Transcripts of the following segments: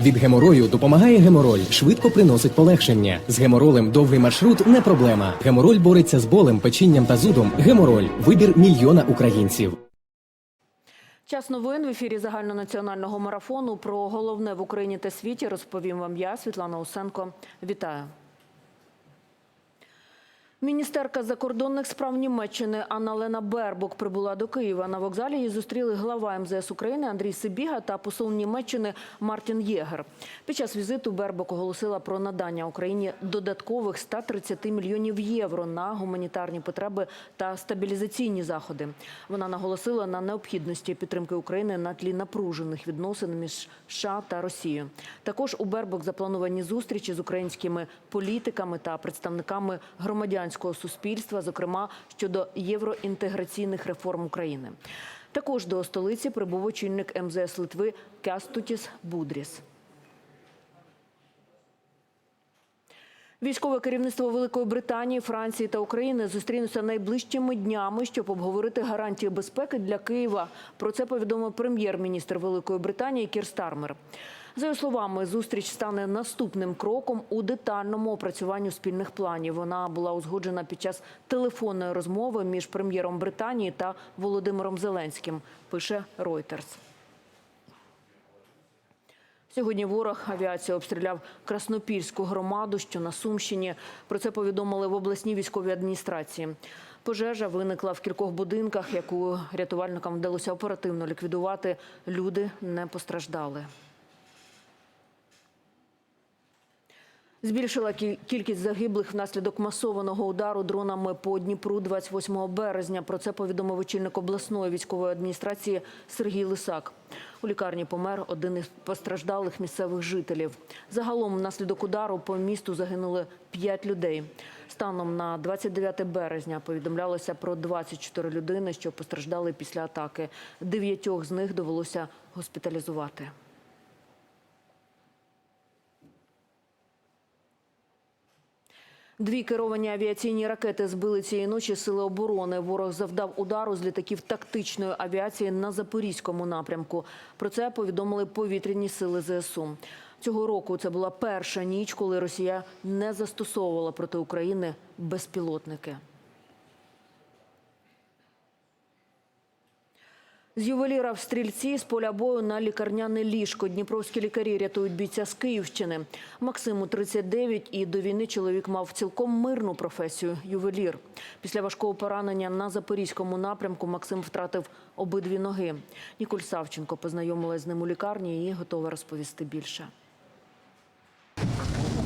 Від геморою допомагає гемороль, швидко приносить полегшення. З геморолем довгий маршрут не проблема. Гемороль бореться з болем, печінням та зудом. Гемороль вибір мільйона українців. Час новин в ефірі загальнонаціонального марафону. Про головне в Україні та світі розповім вам я, Світлана Усенко. Вітаю. Міністерка закордонних справ Німеччини Анна-Лена Бербок прибула до Києва. На вокзалі її зустріли глава МЗС України Андрій Сибіга та посол Німеччини Мартін Єгер. Під час візиту Бербок оголосила про надання Україні додаткових 130 мільйонів євро на гуманітарні потреби та стабілізаційні заходи. Вона наголосила на необхідності підтримки України на тлі напружених відносин між США та Росією. Також у Бербок заплановані зустрічі з українськими політиками та представниками громадянського суспільства, зокрема щодо євроінтеграційних реформ України. Також до столиці прибув очільник МЗС Литви Кястутіс Будріс. Військове керівництво Великої Британії, Франції та України зустрінуться найближчими днями, щоб обговорити гарантії безпеки для Києва. Про це повідомив прем'єр-міністр Великої Британії Кір Стармер. За його словами, зустріч стане наступним кроком у детальному опрацюванні спільних планів. Вона була узгоджена під час телефонної розмови між прем'єром Британії та Володимиром Зеленським. Пише Reuters. Сьогодні ворог авіація обстріляв Краснопільську громаду, що на Сумщині. Про це повідомили в обласній військовій адміністрації. Пожежа виникла в кількох будинках, яку рятувальникам вдалося оперативно ліквідувати. Люди не постраждали. Збільшила кі- кількість загиблих внаслідок масованого удару дронами по Дніпру 28 березня. Про це повідомив очільник обласної військової адміністрації Сергій Лисак. У лікарні помер один із постраждалих місцевих жителів. Загалом внаслідок удару по місту загинули 5 людей. Станом на 29 березня повідомлялося про 24 людини, що постраждали після атаки. Дев'ятьох з них довелося госпіталізувати. Дві керовані авіаційні ракети збили цієї ночі сили оборони. Ворог завдав удару з літаків тактичної авіації на запорізькому напрямку. Про це повідомили повітряні сили ЗСУ. Цього року це була перша ніч, коли Росія не застосовувала проти України безпілотники. З ювеліра в стрільці з поля бою на лікарняне ліжко. Дніпровські лікарі рятують бійця з Київщини. Максиму 39 і до війни чоловік мав цілком мирну професію ювелір. Після важкого поранення на запорізькому напрямку Максим втратив обидві ноги. Ніколь Савченко познайомилась з ним у лікарні і готова розповісти більше.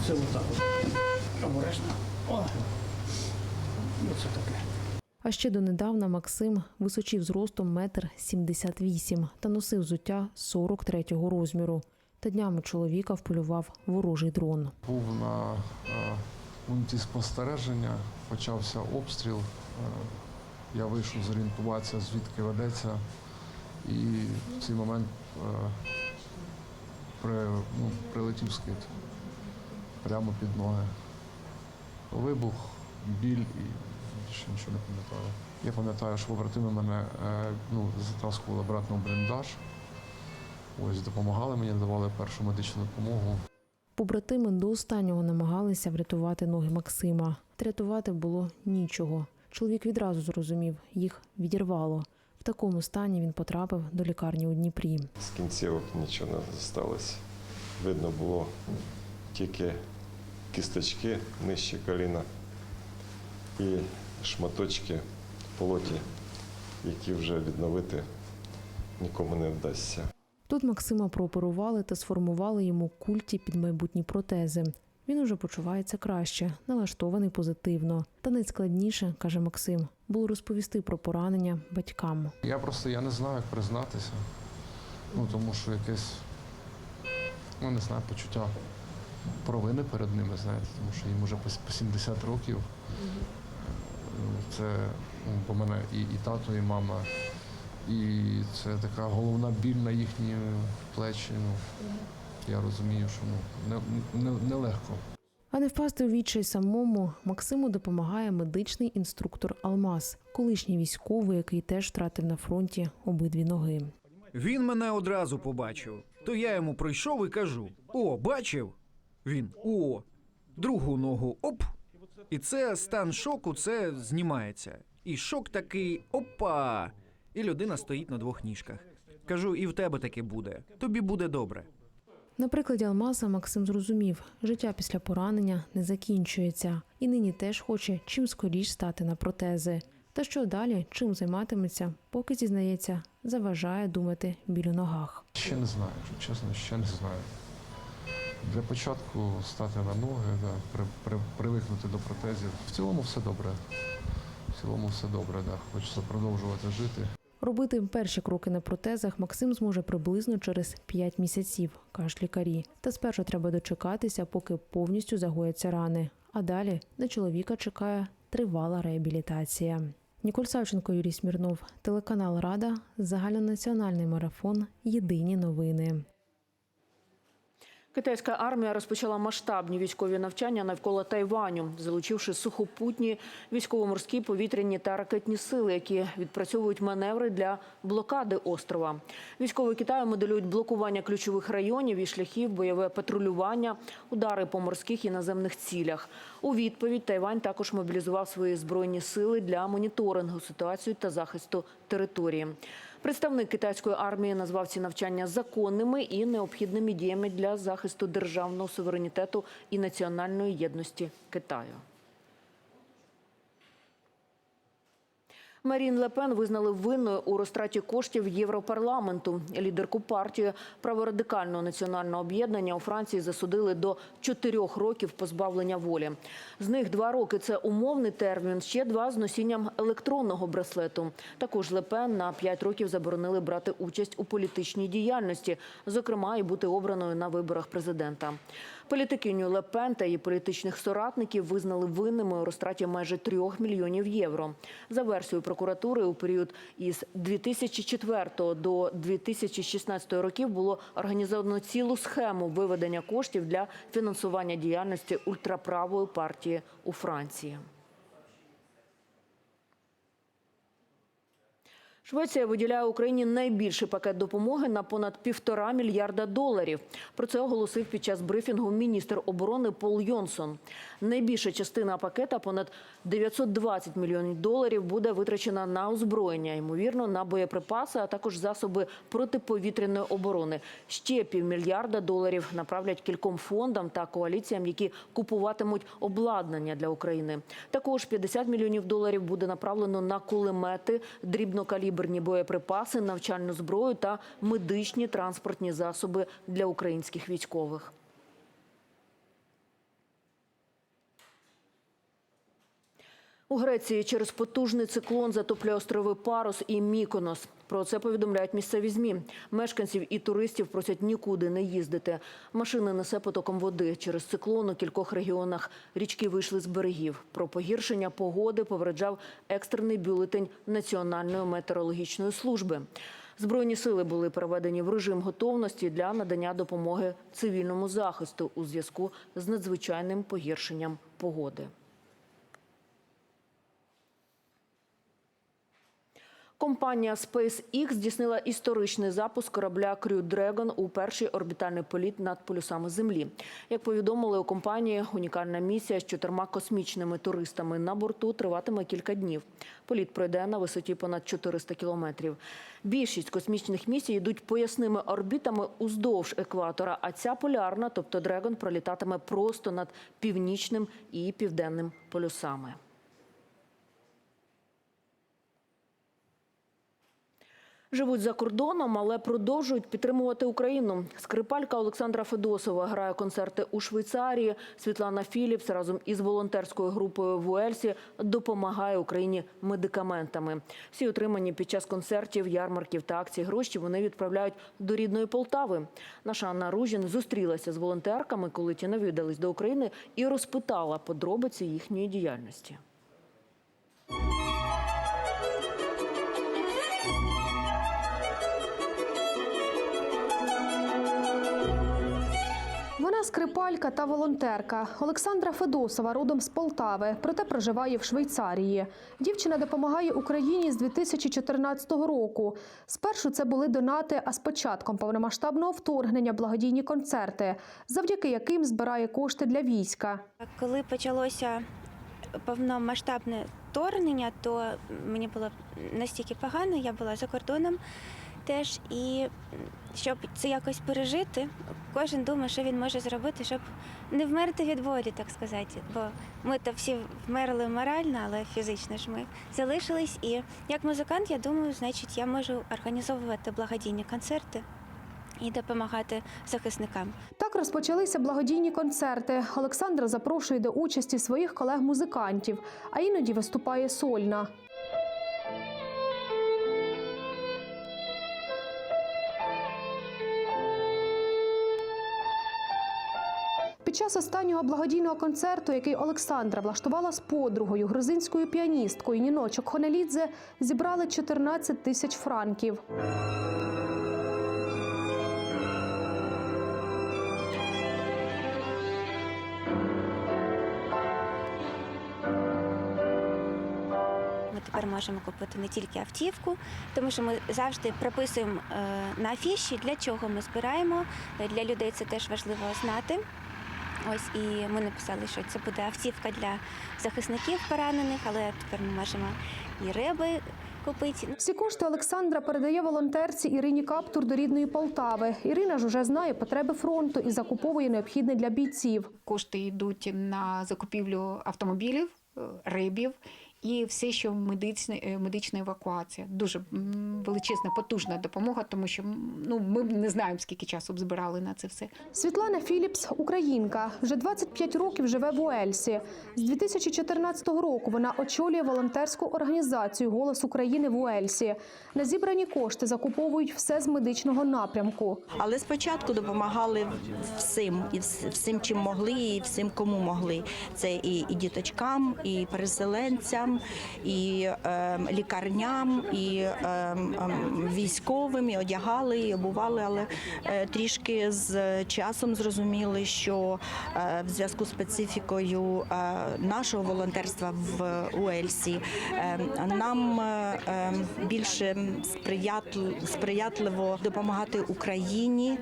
Це отак. Обережно. О. Ну, це таке. А ще донедавна Максим височив зростом метр сімдесят вісім та носив взуття 43-го розміру. Та днями чоловіка вполював ворожий дрон. Був на е, пункті спостереження, почався обстріл. Е, я вийшов зорієнтуватися, звідки ведеться, і в цей момент е, при, ну, прилетів скид прямо під ноги. Вибух, біль і більше нічого не пам'ятаю. Я пам'ятаю, що побратими мене е, ну, затаскували обратно в бліндаж. Ось допомагали мені, давали першу медичну допомогу. Побратими до останнього намагалися врятувати ноги Максима. Та рятувати було нічого. Чоловік відразу зрозумів, їх відірвало. В такому стані він потрапив до лікарні у Дніпрі. З кінцівок нічого не залишилось. Видно було тільки кісточки нижче коліна і шматочки в полоті, які вже відновити нікому не вдасться. Тут Максима прооперували та сформували йому культі під майбутні протези. Він уже почувається краще, налаштований позитивно. Та найскладніше, каже Максим, було розповісти про поранення батькам. Я просто я не знаю, як признатися. Ну, тому що якесь, ну не знаю, почуття провини перед ними, знаєте, тому що їм вже по 70 років. Це ну, бо мене і, і тато, і мама. І це така головна біль на їхні плечі. Ну, я розумію, що ну, не, не, нелегко. А не впасти у відчай самому Максиму допомагає медичний інструктор Алмаз, колишній військовий, який теж втратив на фронті обидві ноги. Він мене одразу побачив. То я йому прийшов і кажу: О, бачив? Він о, другу ногу оп. І це стан шоку, це знімається. І шок такий опа. І людина стоїть на двох ніжках. Кажу, і в тебе таке буде. Тобі буде добре. На прикладі Алмаза Максим зрозумів, життя після поранення не закінчується, і нині теж хоче чим скоріш стати на протези. Та що далі, чим займатиметься, поки зізнається, заважає думати біль у ногах. Ще не знаю, чесно, ще не знаю. Для початку стати на ноги, да, при, при, привикнути до протезів. В цілому все добре. В цілому все добре, да. Хочеться продовжувати жити. Робити перші кроки на протезах Максим зможе приблизно через 5 місяців, кажуть лікарі. Та спершу треба дочекатися, поки повністю загояться рани. А далі на чоловіка чекає тривала реабілітація. Ніколь Савченко, Юрій Смірнов, телеканал Рада, загальнонаціональний марафон. Єдині новини. Китайська армія розпочала масштабні військові навчання навколо Тайваню, залучивши сухопутні, військово-морські, повітряні та ракетні сили, які відпрацьовують маневри для блокади острова. Військові Китаю моделюють блокування ключових районів і шляхів, бойове патрулювання, удари по морських і наземних цілях. У відповідь Тайвань також мобілізував свої збройні сили для моніторингу ситуації та захисту території. Представник китайської армії назвав ці навчання законними і необхідними діями для захисту державного суверенітету і національної єдності Китаю. Марін Лепен визнали винною у розтраті коштів Європарламенту. Лідерку партії праворадикального національного об'єднання у Франції засудили до чотирьох років позбавлення волі. З них два роки це умовний термін, ще два з носінням електронного браслету. Також Лепен на п'ять років заборонили брати участь у політичній діяльності, зокрема і бути обраною на виборах президента. Політикиню Лепен та її політичних соратників визнали винними у розтраті майже трьох мільйонів євро. За версією прокуратури, у період із 2004 до 2016 років було організовано цілу схему виведення коштів для фінансування діяльності ультраправої партії у Франції. Швеція виділяє Україні найбільший пакет допомоги на понад півтора мільярда доларів. Про це оголосив під час брифінгу міністр оборони Пол Йонсон. Найбільша частина пакета, понад 920 мільйонів доларів, буде витрачена на озброєння, ймовірно, на боєприпаси, а також засоби протиповітряної оборони. Ще півмільярда доларів направлять кільком фондам та коаліціям, які купуватимуть обладнання для України. Також 50 мільйонів доларів буде направлено на кулемети, дрібнокаліберні боєприпаси, навчальну зброю та медичні транспортні засоби для українських військових. У Греції через потужний циклон затоплює острови Парос і Міконос. Про це повідомляють місцеві змі. Мешканців і туристів просять нікуди не їздити. Машини несе потоком води. Через циклон у кількох регіонах річки вийшли з берегів. Про погіршення погоди попереджав екстрений бюлетень Національної метеорологічної служби. Збройні сили були переведені в режим готовності для надання допомоги цивільному захисту у зв'язку з надзвичайним погіршенням погоди. Компанія SpaceX здійснила історичний запуск корабля Crew Dragon у перший орбітальний політ над полюсами Землі. Як повідомили у компанії, унікальна місія з чотирма космічними туристами на борту триватиме кілька днів. Політ пройде на висоті понад 400 кілометрів. Більшість космічних місій йдуть поясними орбітами уздовж екватора, а ця полярна, тобто Dragon, пролітатиме просто над північним і південним полюсами. Живуть за кордоном, але продовжують підтримувати Україну. Скрипалька Олександра Федосова грає концерти у Швейцарії. Світлана Філіпс разом із волонтерською групою в Уельсі допомагає Україні медикаментами. Всі отримані під час концертів, ярмарків та акцій гроші вони відправляють до рідної Полтави. Наша Анна Ружін зустрілася з волонтерками, коли ті навідались до України, і розпитала подробиці їхньої діяльності. Скрипалька та волонтерка. Олександра Федосова родом з Полтави, проте проживає в Швейцарії. Дівчина допомагає Україні з 2014 року. Спершу це були донати, а з початком повномасштабного вторгнення благодійні концерти, завдяки яким збирає кошти для війська. Коли почалося повномасштабне вторгнення, то мені було настільки погано, я була за кордоном теж. І щоб це якось пережити, кожен думає, що він може зробити, щоб не вмерти від болі, так сказати. Бо ми то всі вмерли морально, але фізично ж ми залишились. І як музикант, я думаю, значить, я можу організовувати благодійні концерти і допомагати захисникам. Так розпочалися благодійні концерти. Олександра запрошує до участі своїх колег-музикантів, а іноді виступає сольна. Під час останнього благодійного концерту, який Олександра влаштувала з подругою, грузинською піаністкою Ніночок Хонелідзе, зібрали 14 тисяч франків. Ми тепер можемо купити не тільки автівку, тому що ми завжди прописуємо е, на афіші, для чого ми збираємо. Для людей це теж важливо знати. Ось і ми написали, що це буде автівка для захисників поранених, але тепер ми можемо і риби. купити. Всі кошти Олександра передає волонтерці Ірині Каптур до рідної Полтави. Ірина ж уже знає потреби фронту і закуповує необхідне для бійців. Кошти йдуть на закупівлю автомобілів, е, рибів і все, що медична, е, медична евакуація. Дуже величезна, потужна допомога, тому що ну, ми не знаємо, скільки часу б збирали на це все. Світлана Філіпс – українка. Вже 25 років живе в Уельсі. З 2014 року вона очолює волонтерську організацію «Голос України» в Уельсі. На зібрані кошти закуповують все з медичного напрямку. Але спочатку допомагали всім, і всім, чим могли, і всім, кому могли. Це і, і діточкам, і переселенцям, і ем, лікарням, і ем, ем, військовим, і одягали, і обували. Але е, трішки з часом зрозуміли, що е, в зв'язку з специфікою е, нашого волонтерства в Уельсі нам більше сприятл- сприятливо допомагати Україні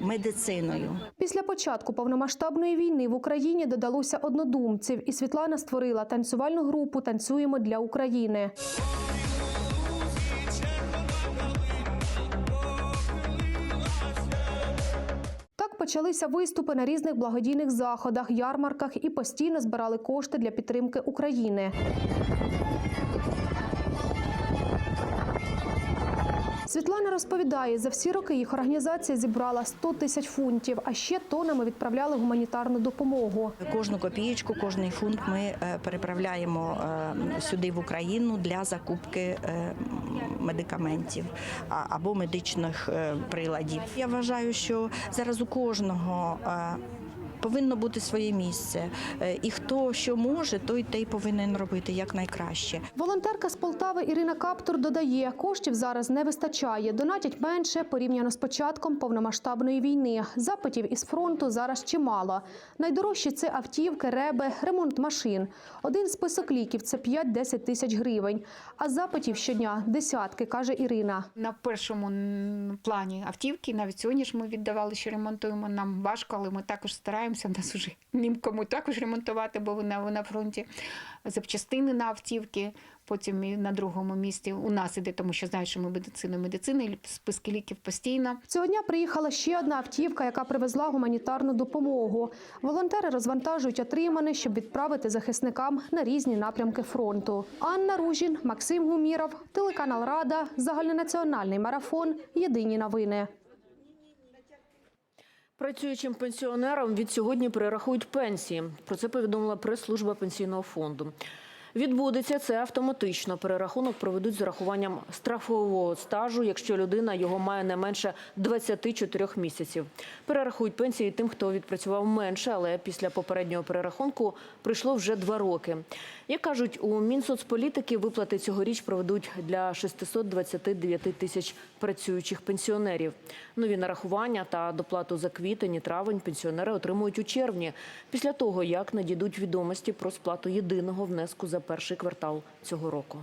медициною. Після початку повномасштабної війни в Україні додалося однодумців, і Світлана створила танцювальну групу «Танцюємо для України». Почалися виступи на різних благодійних заходах, ярмарках і постійно збирали кошти для підтримки України. Світлана розповідає, за всі роки їх організація зібрала 100 тисяч фунтів, а ще тонами відправляли гуманітарну допомогу. Кожну копієчку, кожний фунт ми е, переправляємо е, сюди в Україну для закупки е, медикаментів або медичних приладів. Я вважаю, що зараз у кожного. Повинно бути своє місце, Е, і хто що може, той те й повинен робити якнайкраще. Волонтерка з Полтави Ірина Каптур додає, коштів зараз не вистачає. Донатять менше порівняно з початком повномасштабної війни. Запитів із фронту зараз чимало. Найдорожчі це автівки, реби, ремонт машин. Один список ліків це 5-10 тисяч гривень. А запитів щодня десятки, каже Ірина. На першому плані автівки, навіть сьогодні ж ми віддавали, що ремонтуємо. Нам важко, але ми також стараємося. У нас уже нікому також ремонтувати, бо вона на фронті. Запчастини на автівки. Потім на другому місці у нас іде, тому що знають, що ми медицина, медицина, і списки ліків постійно. Цього дня приїхала ще одна автівка, яка привезла гуманітарну допомогу. Волонтери розвантажують отримане, щоб відправити захисникам на різні напрямки фронту. Анна Ружін, Максим Гуміров, телеканал Рада, загальнонаціональний марафон. Єдині новини. Працюючим пенсіонерам від сьогодні перерахують пенсії. Про це повідомила прес-служба пенсійного фонду. Відбудеться це автоматично. Перерахунок проведуть з урахуванням страхового стажу, якщо людина його має не менше 24 місяців. Перерахують пенсії тим, хто відпрацював менше, але після попереднього перерахунку пройшло вже два роки. Як кажуть, у Мінсоцполітики виплати цьогоріч проведуть для 629 тисяч працюючих пенсіонерів. Нові нарахування та доплату за квітень і травень пенсіонери отримують у червні, після того, як надійдуть відомості про сплату єдиного внеску за перший квартал цього року.